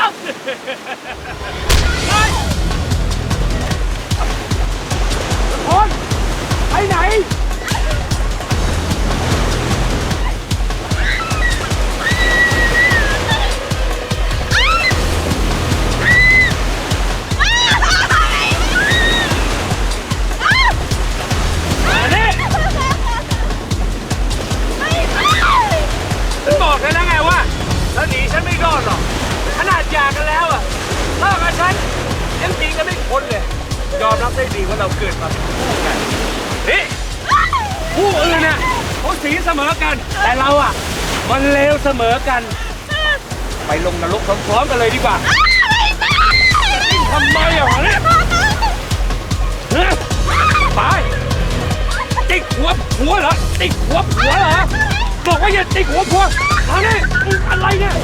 แรับได้ดีว่าเราเกิดมาเป็นคู่กันนี่ผู้อื่นน่ะเขาสีเสมอกัน แต่เราอะ มันเลวเสมอกัน ไปลงนรกพร้อมๆกันเลยดีกว่าทำไมอะวะเนี่ยไปติดหัวผัวเหรอติดหัวผัวเหรอบอกว่าอย่าติดหัวผัวเอาเนี่ยอะไรเนี่ย